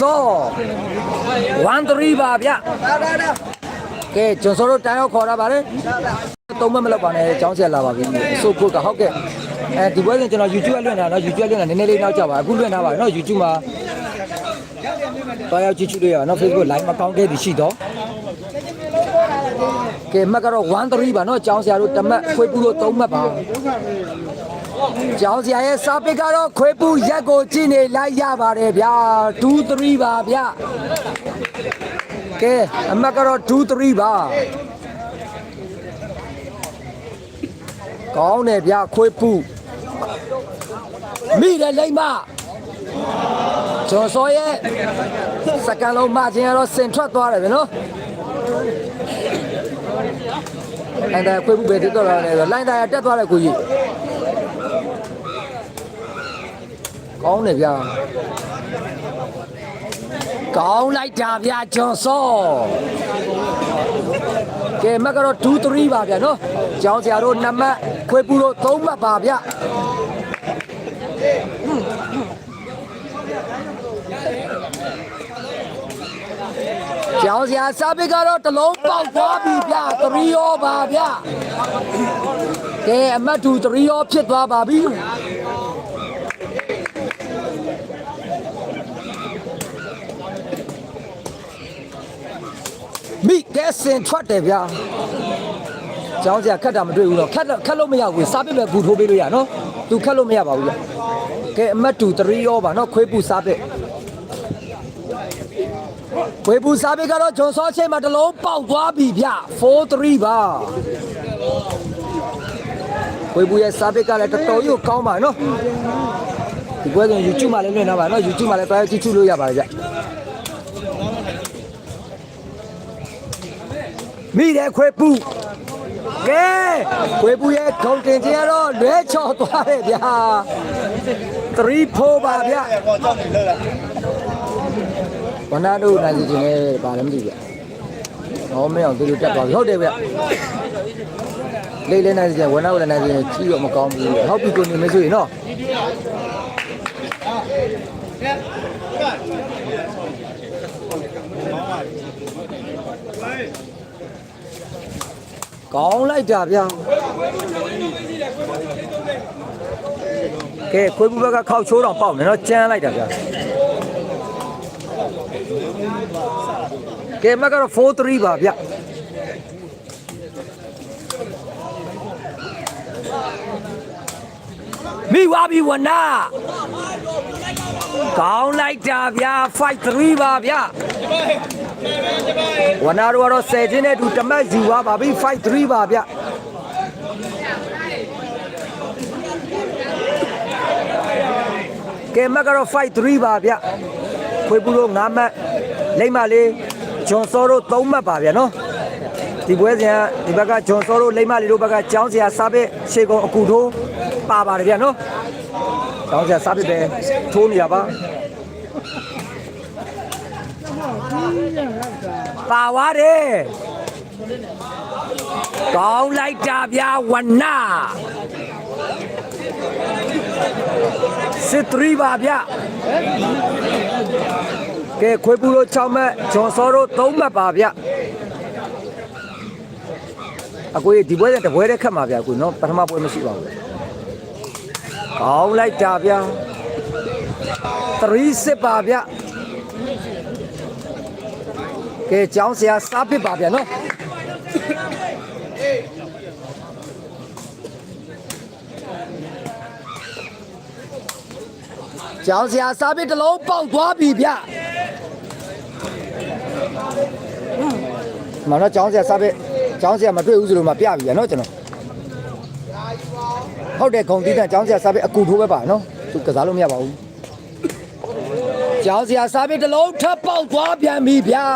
စော13ပါဗျကဲကျွန်တော်တို့တန်ရောက်ခေါ်ရပါတယ်သုံးမမလောက်ပါနဲ့ចောင်းဆက်လာပါပြီအစိုးဖို့ကဟုတ်ကဲ့အဲဒီဘွဲစဉ်ကျွန်တော် YouTube လွှင့်တာနော် YouTube လွှင့်တာနည်းနည်းလေးနောက်ကြပါအခုလွှင့်ထားပါနော် YouTube မှာတော့ရောက်ကြည့်ကြည့်လို့ရပါနော် Facebook live မှာကောင်းတဲ့ဒီရှိတော့ကဲမှတ်ကတော့13ပါနော်ចောင်းဆရာတို့တမတ်ခွေးပူလို့3မှတ်ပါ ကျောင်းဆရာရဲ့စာပစ်ကတော့ခွေးပူရက်ကိုကြည့်နေလိုက်ရပါတယ်ဗျာ2 3ပါဗျာကဲအမတ်ကတော့2 3ပါကောင်းတယ်ဗျာခွေးပူမိတယ်လိမ့်မကျော်စောရဲ့စကန်လုံးမချင်းကတော့စင်ထွက်သွားတယ်ဗျနော်လိုင်းသားခွေးပူပဲတက်တော့တယ်လိုင်းသားတက်သွားတယ်ကိုကြီး ကောင်းတယ်ဗျာကောင်းလိုက်တာဗျာဂျွန်စောကဲမက်ကတော့2 3ပါဗျာနော်ကျောင်းဆရာတို့နံပါတ်ခွေးပူတို့3မှတ်ပါဗျာကျောင်းဆရာစာပေကတော့တစ်လုံးပေါက်သွားပြီဗျာ3ရောပါဗျာကဲအမတ်2 3ရောဖြစ်သွားပါပြီ မိကဲစင်ထွက်တယ်ဗျာကျောင်းစရာခက်တာမတွေ့ဘူးတော့ခက်တော့ခက်လို့မရဘူးစားပစ်ပဲဘူးထိုးပေးလို့ရနော်သူခက်လို့မရပါဘူးဗျကဲအမတ်တူ3ရောပါနော်ခွေးပူစားပစ်ခွေးပူစားပစ်ကတော့ဂျွန်စောချိန်မှာတစ်လုံးပေါက်သွားပြီဗျ4-3ပါခွေးပူရဲ့စားပစ်ကလည်းတော်တော်ကြီးကောင်းပါနော်ဒီကွဲဆို YouTube မှာလည်းလွှင့်ထားပါနော် YouTube မှာလည်းတွားကြည့်ချလို့ရပါတယ်ဗျ မိတယ်ခွေပူကဲခွေပူရဲ့ခုံတင်ခြင်းကတော့လွဲချော်သွားတယ်ဗျာ3 4ပါဗျာဝနာတို့နိုင်စီခြင်းနဲ့ပါလည်းမသိဗျာဟောမင်းအောင်သူတို့တက်သွားပြီဟုတ်တယ်ဗျာလေးလေးနိုင်စီခြင်းဝနာတို့လည်းနိုင်စီခြင်းကြီးတော့မကောင်းဘူးဟုတ်ပြီကိုနေမဆိုရင်နော် ကောင်းလိုက်တာဗျာကဲခွေးပူဘက်ကခောက်ချိုးတော့ပေါက်နေတော့ကျန်းလိုက်တာဗျာကဲမကတော့4-3ပါဗျာမိဝါဘီဝနာကောင်းလိုက်တာဗျာ5-3ပါဗျာ ဝနာတို့ကတော့10ချင်းနဲ့အတူတမတ်ယူသွားပါပြီ5-3ပါဗျကဲမက်ကတော့5-3ပါဗျခွေပူတို့9မှတ်လိမ့်မလေးဂျွန်စောတို့3မှတ်ပါဗျနော်ဒီပွဲစဉ်ကဒီဘက်ကဂျွန်စောတို့လိမ့်မလေးတို့ဘက်ကကျောင်းစရာစားပစ်ရှေကုံအကူထိုးပါပါတယ်ဗျနော်ကျောင်းစရာစားပစ်ပဲထိုးနေရပါ ပါသွားတယ်ကောင်းလိုက်တာဗျာဝနာစစ်3ပါဗျာကဲခွေးပူတို့6မှတ်ဂျွန်စောတို့3မှတ်ပါဗျာအကိုဒီပွဲတဲ့တပွဲတဲ့ခတ်မှာဗျာကိုနော်ပထမပွဲမရှိပါဘူးကောင်းလိုက်တာဗျာ3စစ်ပါဗျာ ကဲကျောင်းဆရာစားပစ်ပါဗျာနော်ကျောင်းဆရာစားပစ်တစ်လုံးပေါက်သွားပြီဗျမနော်ကျောင်းဆရာစားပစ်ကျောင်းဆရာမတွေ့ဘူးဆိုလို့မပြပြီဗျာနော်ကျွန်တော်ဟုတ်တယ်ခုံတီးတဲ့ကျောင်းဆရာစားပစ်အကူထိုးပဲပါနော်သူကစားလို့မရပါဘူး ကျောင်းစရာစားပြီးတစ်လုံးထပ်ပေါက်သွားပြန်ပြီဗျာ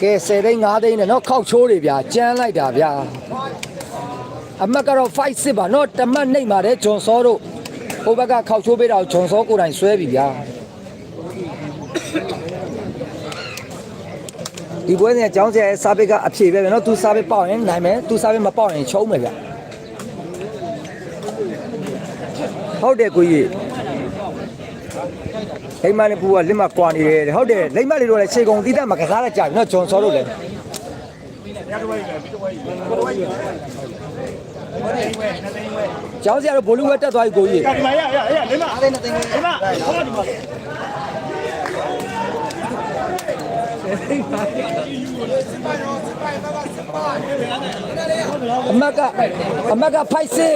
ကဲ10သိန်း5သိန်းနဲ့เนาะခောက်ချိုးတွေဗျာကြမ်းလိုက်တာဗျာအမတ်ကတော့5စစ်ပါเนาะတမတ်နှိပ်ပါတယ်ဂျွန်စောတို့ဟိုဘက်ကခောက်ချိုးပေးတာကိုဂျွန်စောကိုယ်တိုင်ဆွဲပြီဗျာဒီပွဲစဉ်ကကျောင်းဆရာရဲ့စားပစ်ကအဖြေပဲဗျာเนาะသူစားပစ်ပေါက်ရင်နိုင်မယ်သူစားပစ်မပေါက်ရင်ချုံးမယ်ဗျာ ဟုတ်တယ်ကိုကြီးလိမ္မာနဲ့ပူကလက်မကွာနေတယ်တဲ့ဟုတ်တယ်လိမ္မာလေးတို့လည်းခြေကုံတီးတတ်မှာကစားရကြပြီနော်ဂျွန်စောတို့လည်းကျောင်းစရာတို့ဘိုလူဝဲတက်သွားပြီကိုကြီးဒီမှာရရရလိမ္မာအားလေးနဲ့တင်လိမ္မာဟောဒီမှာအမတ်ကအမတ်ကဖိုက်စစ်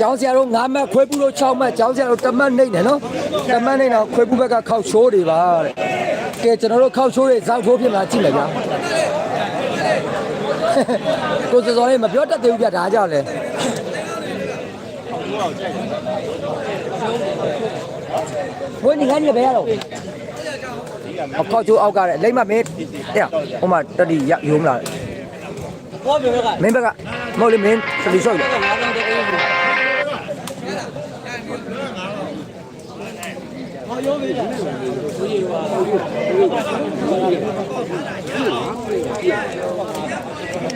ကျောင်းစရာတို့9မှတ်ခွဲပူလို့6မှတ်ကျောင်းစရာတို့1မှတ်နှိမ့်တယ်နော်1မှတ်နှိမ့်တော့ခွဲပူဘက်ကခောက်ချိုးတွေပါတဲ့ကဲကျွန်တော်တို့ခောက်ချိုးတွေဇောက်ထိုးဖြစ်မှာကြည့်မယ်ဗျာကိုစောစောလေးမပြောတတ်သေးဘူးဗျဒါကြောင့်လေဘယ်နေငါညပဲရတော့အခောက်ချိုးအောက်ကတဲ့လိမ့်မမင်းတဲ့ဟိုမှာတတိရယုံမလားဘောပြောကမင်းဘက်ကမဟုတ်လေမင်းသတိဆောက်ရ ငါးတန်းတည်းအေးဘူးဟောရောပြီလားကိုကြီးက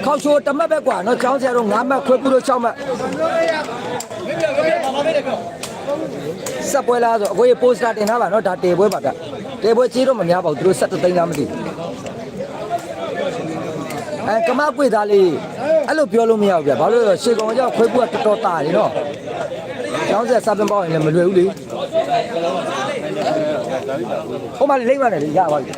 ခောက်ချိုးတမတ်ပဲကွာနော်ကျောင်းဆရာတို့9မှတ်ခွဲပူလို့6မှတ်ဆက်ပွဲလားဆိုအကိုကြီးပိုစတာတင်ထားပါနော်ဒါတေပွဲပါဗျတေပွဲကြီးတော့မများပါဘူးသူတို့7သိန်းလားမသိဘူးအဲကမကွေသားလေးအဲ့လိုပြောလို့မရဘူးဗျဘာလို့လဲဆိုတော့ရှေကောင်ကြောင့်ခွဲပူကတော်တော်တာတယ်နော်ကျောင်းဆရာစပင်ပေါင်းရင်လည်းမလွယ်ဘူးလေ ဟိုမှာလိမ့်ပါနဲ့လေရပါပြီ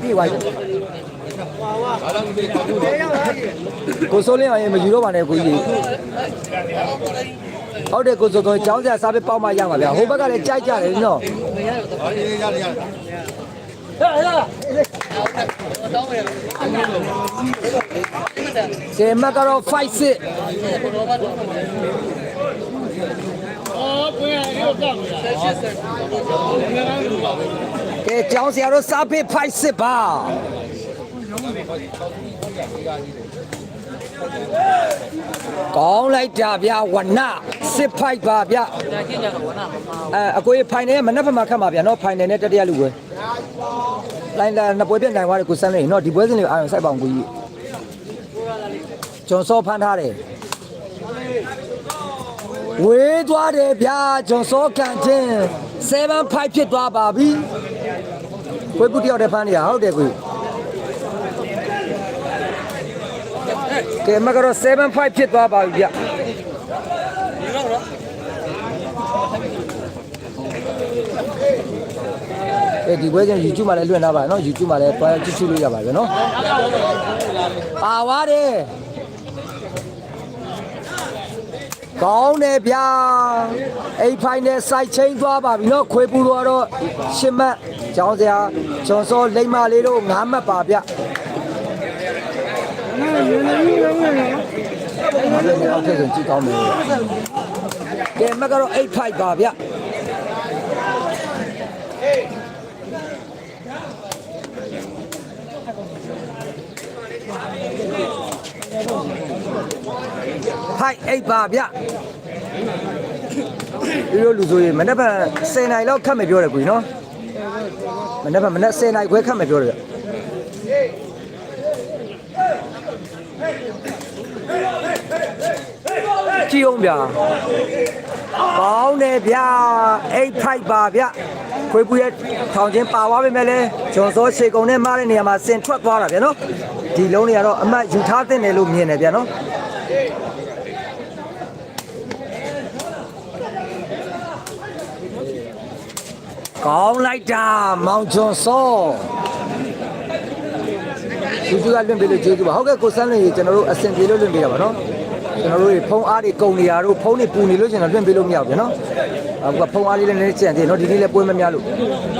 ပြေးသွားပြီကိုစိုးလင်းအောင်ရင်မယူတော့ပါနဲ့ကိုကြီးဟုတ်တယ်ကိုစိုးစိုးကျောင်းဆရာစားပဲပေါက်မှရမှာဗျာဟိုဘက်ကလည်းကြိုက်ကြတယ်နော်တောင်းမယ် ကဲမကတော့5 6အော်ပြန်ရတော့ကြောက်နေတာကဲကျောင်းဆရာတို့စားပဲ5 6ပါကောင်းလိုက်တာဗျာဝန စစ်ဖိုက်ပါဗျာဒါချင်းကြတော့ဝနာမပါအဲအကိုရဖိုင်နယ်မနက်ဖက်မှာခတ်မှာဗျာနော်ဖိုင်နယ်နဲ့တတိယလူပွဲလိုင်းလာနှစ်ပွဲပြတ်နိုင်သွားတယ်ကိုစမ်းနေနော်ဒီပွဲစဉ်လေးအာရုံစိုက်ပါအောင်ကိုကြီးဂျွန်စောဖမ်းထားတယ်ဝေးသွားတယ်ဗျာဂျွန်စောကန်ချင်း7 5ဖြစ်သွားပါပြီကိုပုတ္တယောက်တည်းဖမ်းနေတာဟုတ်တယ်ကိုကဲမကတော့7 5ဖြစ်သွားပါပြီဗျ ဒီပွဲချင်း YouTube မှာလည်းလွှင့်ထားပါနော် YouTube မှာလည်းတွားကြည့်ရှုလို့ရပါပဲနော်ပါသွားတယ်ကောင်းတယ်ဗျာအိတ်ဖိုင်နဲ့စိုက်ချင်းသွားပါပြီနော်ခွေပူတော့တော့ရှစ်မှတ်ကျောင်းစရာဂျွန်စောလိမ့်မလေးတို့ငါးမှတ်ပါဗျအောက်ထက်ဆိုကြည့်ကောင်းမယ်ကဲမကတော့အိတ်ဖိုက်ပါဗျ ဟိုက်အိပ်ပါဗျဒီလိုလူဆိုရင်မနေ့က10နိုင်လောက်ခတ်မယ်ပြောတယ်ကွေနော်မနေ့ကမနေ့10နိုင်ခွဲခတ်မယ်ပြောတယ်ကြည့်အောင်ဗျာကောင်းတယ်ဗျာအိပ်ဖိုက်ပါဗျခွေးပူရဲ့ထောင်ချင်းပါသွားပြီမဲ့လဲဂျွန်စောရှေကုံနဲ့မားတဲ့နေရာမှာစင်ထွက်သွားတာဗျာနော်ဒီလုံးတွေကတော့အမတ်ယူထားတဲ့နယ်လို့မြင်တယ်ဗျာနော် ကောင်းလိုက်တာမောင်ကျွန်းစောဒီသူကလွင့်ပေးလို့ကျေးဇူးပါဟုတ်ကဲ့ကိုစန်းလေးကျွန်တော်တို့အဆင်ပြေလို့လွင့်ပေးတာပါနော်ကျွန်တော်တို့ဖုန်းအားတွေကုန်နေတာတို့ဖုန်းတွေပူနေလို့ကျွန်တော်လွင့်ပေးလို့မရဘူးဗျနော်အခုကဖုန်းအားလေးလည်းနည်းနည်းကြံသေးနော်ဒီနေ့လည်းပွဲမများလို့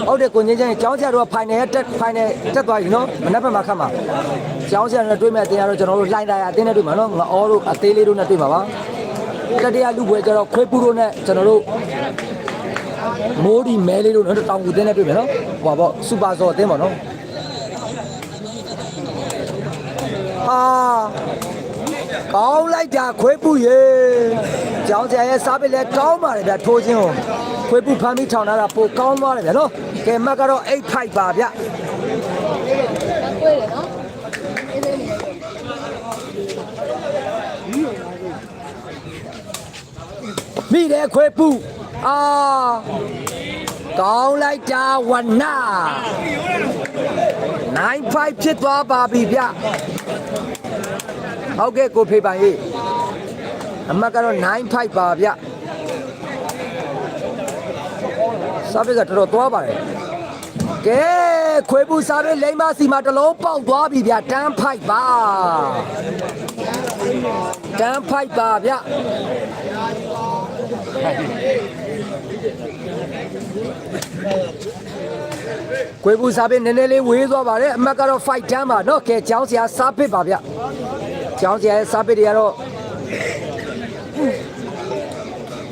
ဟုတ်တယ်ကိုငင်းချင်းကျောင်းဆရာတို့ကဖိုင်နယ်တက်ဖိုင်နယ်တက်သွားပြီနော်မနက်ဖြန်မှာခတ်မှာကျောင်းဆရာတို့တွေ့မဲ့အတင်းရတော့ကျွန်တော်တို့လိုင်းတာရအတင်းနဲ့တွေ့မှာနော်ငအောတို့အသေးလေးတို့နဲ့တွေ့မှာပါတတိယလူပွဲကျတော့ခွေးပူတို့နဲ့ကျွန်တော်တို့ မိုးဒီမဲလေးတို့နော်တောင်ကူတင်းနဲ့တွေ့မယ်နော်ဟိုပါပေါ့စူပါဇော်အတင်းပေါ့နော်ဟာကောင်းလိုက်တာခွေးပူရေကျောင်းဆရာရဲ့စားပစ်လဲကောင်းပါတယ်ဗျထိုးချင်းကိုခွေးပူဖမ်းပြီးထောင်ထားတာပိုကောင်းသွားတယ်ဗျာနော်ကဲမက်ကတော့အိတ်ဖိုက်ပါဗျကွေးတယ်နော်အေးသေးနေမိတယ်ခွေးပူ အာကောင်းလိုက်တာဝနာ95ဖြစ်သွားပါပြီဗျဟုတ်ကဲ့ကိုဖေးပိုင်ရေးအမတ်ကတော့95ပါဗျစားပစ်ကတော်တော်သွားပါတယ်ကဲခွေးပူစားပစ်လိမ့်မစီမှာတစ်လုံးပေါက်သွားပြီဗျတန်းဖိုက်ပါတန်းဖိုက်ပါဗျ ကိုယ်ဘူးစားပစ်နည်းနည်းလေးဝေးသွားပါတယ်အမတ်ကတော့ fight တန်းပါเนาะကဲကျောင်းစရာစားပစ်ပါဗျကျောင်းစရာရဲ့စားပစ်တွေကတော့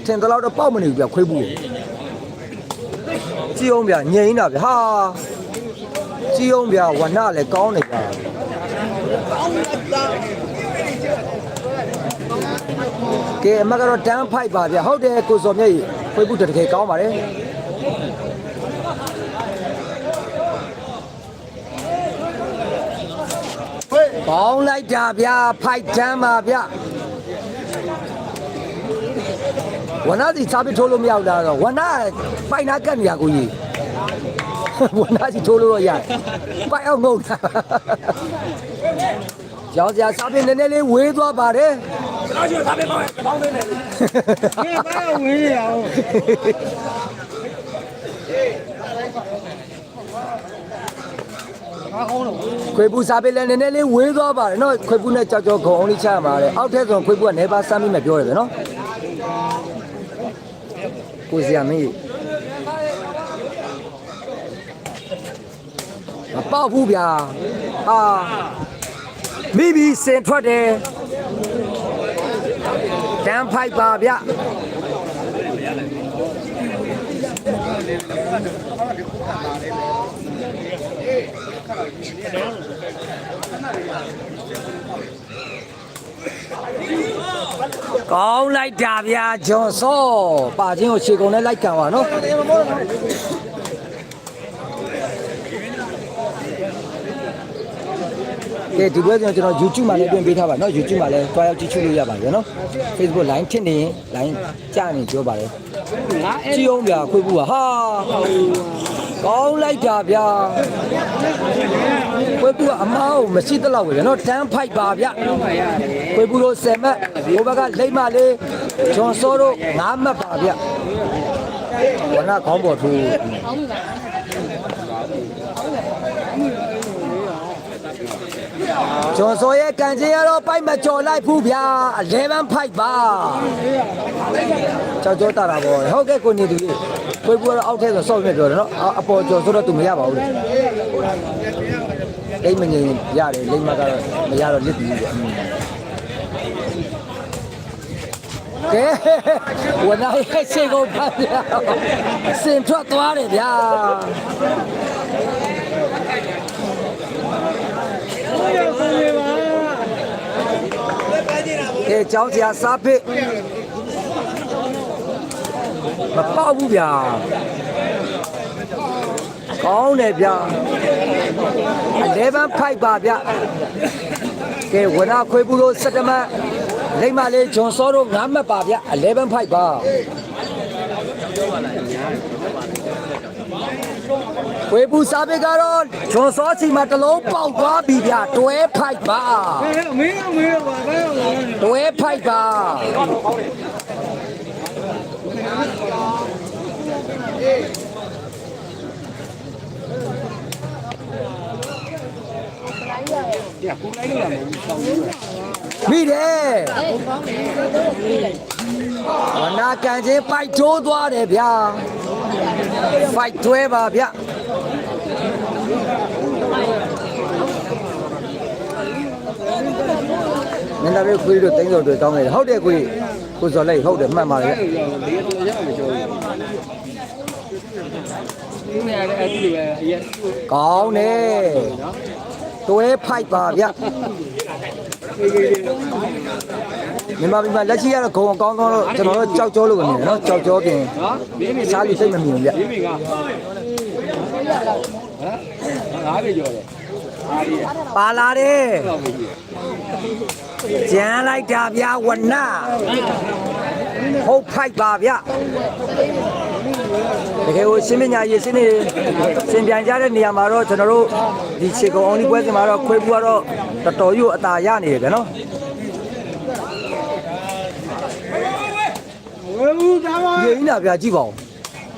ထင်တော့တော့ပေါက်မနေဘူးဗျခွေးဘူးကြည့်အောင်ဗျငြိမ်းတာဗျဟာကြည့်အောင်ဗျဝနလည်းကောင်းနေဗျကဲအမတ်ကတော့တန်း fight ပါဗျဟုတ်တယ်ကိုစော်မြတ်ကြီးခွေးဘူးတကယ်ကောင်းပါတယ် ပေါင်းလိုက်တာဗျာဖိုက်တမ်းပါဗျာဝနာစီစားပြီးထိုးလို့မရဘူးလားတော့ဝနာပိုက်နာကတ်နေရကိုကြီးဝနာစီထိုးလို့တော့ရတယ်ပိုက်အောင်ငုံတာကျောင်းစရာစားပြီးနည်းနည်းလေးဝေးသွားပါတယ်မင်းဘာဝင်ရအောင် ခွေပူစားပြီးလည်းနည်းနည်းလေးဝေးသွားပါတယ်နော်ခွေပူနဲ့ကြောက်ကြောက်ခုံအောင်လေးချရမှာလေအောက်ထက်ဆိုခွေပူကနေပါစမ်းပြီးမှပြောရတယ်နော်ကိုစရာမင်းမပေါက်ဘူးဗျာဟာမိဘစင်ထွက်တယ်တန်းဖိုက်ပါဗျ ကောင်းလိုက်တာဗျာဂျွန်စောပါချင်းကိုခြေကုန်နဲ့လိုက်ကန်ပါနော်ကဲဒီပွဲကျွန်တော် YouTube မှာလည်းတွင်ပေးထားပါနော် YouTube မှာလည်းတွားရောက်ကြည့်ရှုလို့ရပါတယ်နော် Facebook line ထစ်နေရင် line ကြာနေပြောပါတယ်ငါအဲ့ကြည့်အောင်ဗျာခွေးဘူးကဟာ ကောင်းလိုက်တာဗျာခွေးဘူးကအမားကိုမရှိတလောက်ပဲဗျာနော်တန်းဖိုက်ပါဗျာတော့မှရတယ်ခွေးဘူးတို့10မှတ်ဘိုးဘက်ကလိမ့်မလေးဂျွန်စောတို့9မှတ်ပါဗျာဝနာခေါင်းပေါ်ထူ ကောင်းပြီလားဂျွန်စောရဲ့ကန်ချင်းရတော့ပိုက်မကျော်လိုက်ဘူးဗျာ11ဖိုက်ပါကြောက်ကြောတာတာပေါ့ဟုတ်ကဲ့ကိုနေသူကြီးခွေးဘူးကတော့အောက်ထဲဆိုစောက်မြပြောတယ်နော်အအပေါ်ကျော်ဆိုတော့သူမရပါဘူးလေလိမ့်မငင်ရတယ်လိမ့်မကတော့မရတော့လစ်ပြီဗျာကဲဝနာရဲ့စေကုန်ပါဗျာစင်ထွက်သွားတယ်ဗျာ ကဲကြောင်းစရာစားဖိမပေါက်ဘူးဗျာကောင်းတယ်ဗျာ11ဖိုက်ပါဗျာကဲဝနာခွေးဘူးလို့17မှတ်လိမ့်မလေးဂျွန်စောတို့9မှတ်ပါဗျာ11ဖိုက်ပါ ခွေးဘူးစားဖိကတော့ဂျွန်စောစီမှာတစ်လုံးပေါက်သွားပြီဗျာတွဲဖိုက်ပါမင်းမင်းဘာဘာလဲတွဲဖိုက်ပါမိတယ်အေးကောင်းပြီတို့ပြီးလိုက်ဝနာကန်ချင်းဖိုက်ထိုးသွားတယ်ဗျာဖိုက်တွဲပါဗျ င်းသားလေးခွေးတို့တင်းစော်တွေတောင်းနေတယ်ဟုတ်တယ်ခွေးကိုစော်လိုက်ဟုတ်တယ်မှတ်ပါလေဒီတော့ရအောင်ပြောဒီနေရာအဲ့ဒီပဲအရင်ကောင်းတယ်တွဲဖိုက်ပါဗျမြန်မာပြည်မှာလက်ရှိကတော့ဂုံအကောင်းဆုံးလို့ကျွန်တော်တို့ကြောက်ကြောလို့နေတယ်နော်ကြောက်ကြောပြင်နော်မင်းမင်းစားလို့စိတ်မမြင်ဘူးဗျမင်းမင်းကဟမ်ငါးပဲကြော်တယ်အားရပါလာတယ်တော့ပြီ ကျန်လိုက်တာဗျာဝနဟုတ်ဖိုက်ပါဗျတကယ်ကိုရှင်းပညာရေးစင်းနေစင်ပြန်ကြတဲ့နေရာမှာတော့ကျွန်တော်တို့ဒီခြေကုံအောင်ဒီပွဲစဉ်မှာတော့ခွေးပူကတော့တော်တော်ကြီးအသာရနေတယ်ဗျနော်ဝေဘူးသားပါရင်းနာဗျာကြည့်ပါဦး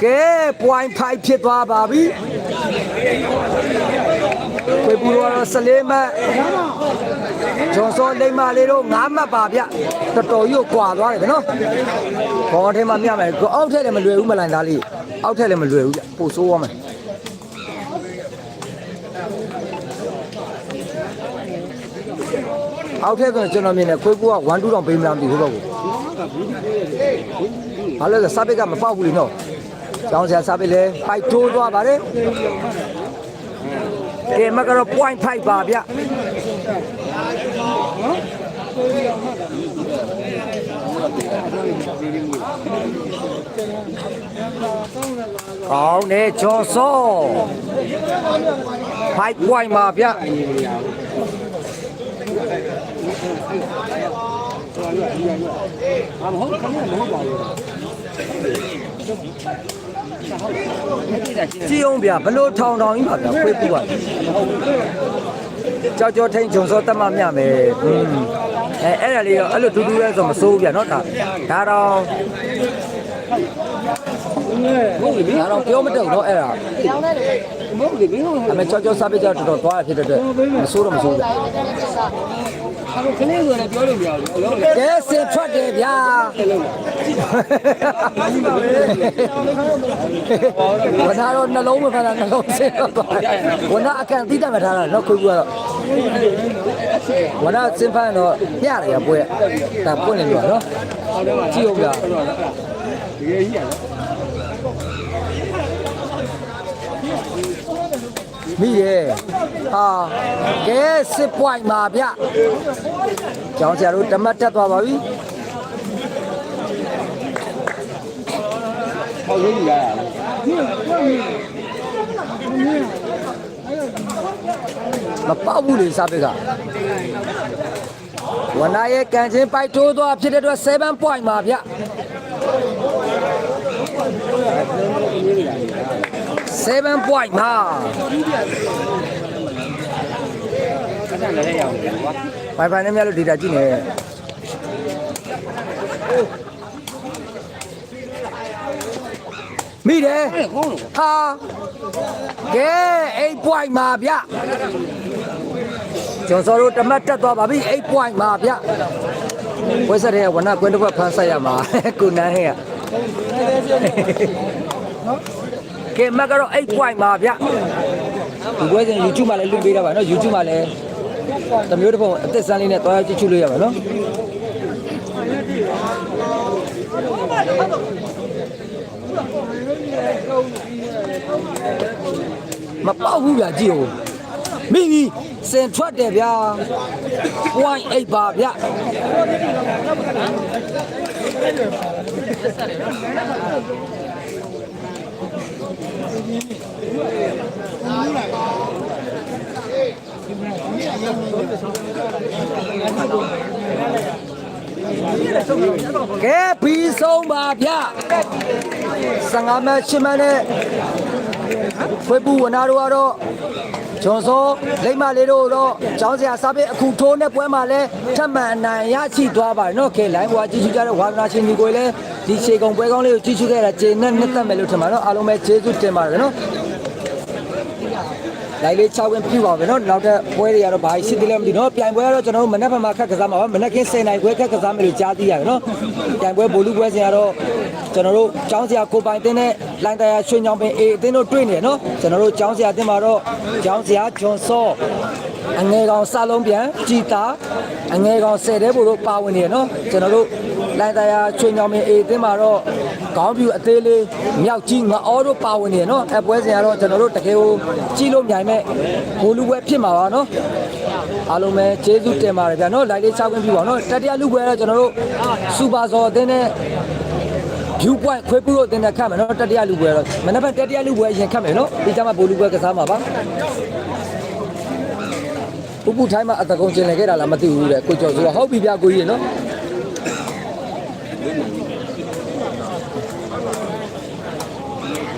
ကဲ point 5ဖြစ်သွားပါပြီခွေးပူတော့14မှတ် ဂျွန်စောလိမ္မာလေးတို့9မှတ်ပါဗျတော်တော်ကြီးကိုကွာသွားတယ်ဗျနော်ဘောင်းထဲမှာမြမယ်ကိုအောက်ထက်လည်းမလွယ်ဘူးမလိုင်သားလေးအောက်ထက်လည်းမလွယ်ဘူးဗျပို့ဆိုးသွားမယ်အောက်ထက်ဆိုကျွန်တော်မြင်တယ်ခွေးပူက1 2တောင်ပေးမလားမသိဘူးဘက်ကိုဘာလို့လဲစာပေကမပေါက်ဘူးလေနော်။ကျောင်းဆရာစာပေလဲပိုက်ထိုးသွားပါတယ်။ကဲမကတော့ point 5ပါဗျ။ ကောင်းနေချော်စော5 point ပါဗျ။အာမဟုတ်ခဏမဟုတ်ပါဘူးဟုတ်ကဲ့ရှင်းကြည့်အောင်ဗျဘလို့ထောင်ထောင်ကြီးပါဗျခွေးပူပါ ကြောက်ကြောထိန်ဂျုံစောတက်မှမြမယ်อืมအဲအဲ့ဒါလေးတော့အဲ့လိုတူတူပဲဆိုမစိုးဘူးဗျနော်ဒါဒါတော့ဟုတ်ပြီဒါတော့ပြောမတက်ဘူးနော်အဲ့ဒါရောင်းတဲ့လူမဟုတ်ပြီမင်းတို့အမေကြောက်ကြောစားပြကြတော်တော်သွားရဖြစ်တဲ့အတွက်မစိုးတော့မစိုးဘူးလာတဲ့ကိစ္စအဲ့လို ခလေးဆိုလည်းပြောလို့မရဘူးဟုတ်တယ်ကဲစင်ထွက်တယ်ဗျာဝနာတော့နှလုံးမဖန်တာနှလုံးစင်တော့သွားဝနာအကန်တိတက်မထားတာနော်ခွေးကူကတော့ဝနာစင်ဖန်တော့ညရတယ်ရပွဲဒါပွင့်နေပြီနော်ဟုတ်တယ်ပါကြည့်အောင်ဗျာတကယ်ကြီးရနော် မိတယ်ဟာကဲစစ်ပွိုင်ပါဗျကျောင်းဆရာတို့တမတ်တက်သွားပါပြီဟောက်ရေးရရမပေါက်ဘူးလေစားပစ်ကဝနာရဲ့ကန်ချင်းပိုက်ထိုးသွားဖြစ်တဲ့အတွက်7 point ပါဗျ 7 point ပါအဲ့ဒါလည်းရအောင်ကွာဘိုင်ဘိုင်နဲ့မြတ်လို့ data ကြည့်နေမိတယ်အဲ့ကောင်းလို့ဟာကဲ8 point ပါဗျကျွန်တော်တို့တမတ်တက်သွားပါပြီ8 point ပါဗျဝက်ဆက်တဲ့ဝနကွင်းတစ်ဘက်ဖန်ဆက်ရမှာကိုနန်းဟဲ့ကဲ မကတော့8 point ပါဗျဒီပွဲစဉ် YouTube မှာလည်းလွှင့်ပေးတာပါနော် YouTube မှာလည်းတမျိုးတစ်ပုံအသက်ဆန်းလေးနဲ့တွားကြည့်ချလို့ရပါနော်မပေါက်ဘူးဗျကြည့်ဦးမိပြီစင်ထွက်တယ်ဗျာ point 8ပါဗျ ကဲပြီးဆုံးပါဗျ15မ8မနဲ့ဖွေးပူဝနာတို့ကတော့ဂျွန်စောလိမ္မာလေးတို့တော့ကျောင်းစရာစားပေးအခုထိုးတဲ့ပွဲမှာလဲထပ်မံအနိုင်ရရှိသွားပါတယ်နော်ကဲလိုင်းဘွားကြည့်ရှုကြတဲ့ဝါသနာရှင်ဒီကိုလည်းဒီခြေကုံပွဲကောင်းလေးကိုကြည့်ရှုခဲ့တာကျေနပ်နှစ်သက်မယ်လို့ထင်ပါတော့အားလုံးပဲကျေးဇူးတင်ပါတယ်နော် လိုက်လေး6ဝင်းပြူပါမယ်နော်နောက်ထပ်ပွဲတွေကတော့ဘာရှိသေးလဲမသိနော်ပြိုင်ပွဲကတော့ကျွန်တော်တို့မနက်ဖြန်မှာခက်ကစားမှာပါမနက်ခင်း10နိုင်ခွဲခက်ကစားမယ်လို့ကြားသိရတယ်နော်ပြိုင်ပွဲဘိုလ်လူပွဲစဉ်ကတော့ကျွန်တော်တို့ចောင်းစရာကိုပိုင်တင်းနဲ့လိုင်းတရာရွှေညောင်ပင်အေးအတင်းတို့တွေ့နေတယ်နော်ကျွန်တော်တို့ចောင်းစရာတင်းမှာတော့ចောင်းစရာဂျွန်ဆော့အငဲကောင်စလုံးပြန်ជីတာအငဲကောင်ဆယ်တဲပို့လို့ပါဝင်နေရနော်ကျွန်တော်တို့လိုင်းတရာချွေညောင်မင်းအေးအတင်းမှာတော့ ခေါင်းပြူအသေးလေးမြောက်ကြီးငအောတို့ပါဝင်နေနော်အပွဲစဉ်ကတော့ကျွန်တော်တို့တကယ်ကိုကြီးလို့မြိုင်မဲ့ဘိုလ်လူပွဲဖြစ်မှာပါနော်အားလုံးပဲကျေးဇူးတင်ပါတယ်ဗျာနော်လိုက်လေးချောက်ခွင့်ပြုပါနော်တတိယလူပွဲတော့ကျွန်တော်တို့စူပါဇော်အသင်းနဲ့ view point ခွေးပူလို့တင်တဲ့ခတ်မယ်နော်တတိယလူပွဲတော့မနေ့ကတတိယလူပွဲရင်ခတ်မယ်နော်ဒီကြမှာဘိုလ်လူပွဲကစားမှာပါပူပူထိုင်းမှာအတကုံကျင်လေခဲ့တာလားမသိဘူးတဲ့ကိုကျော်ဆိုတော့ဟုတ်ပြီဗျာကိုကြီးနော်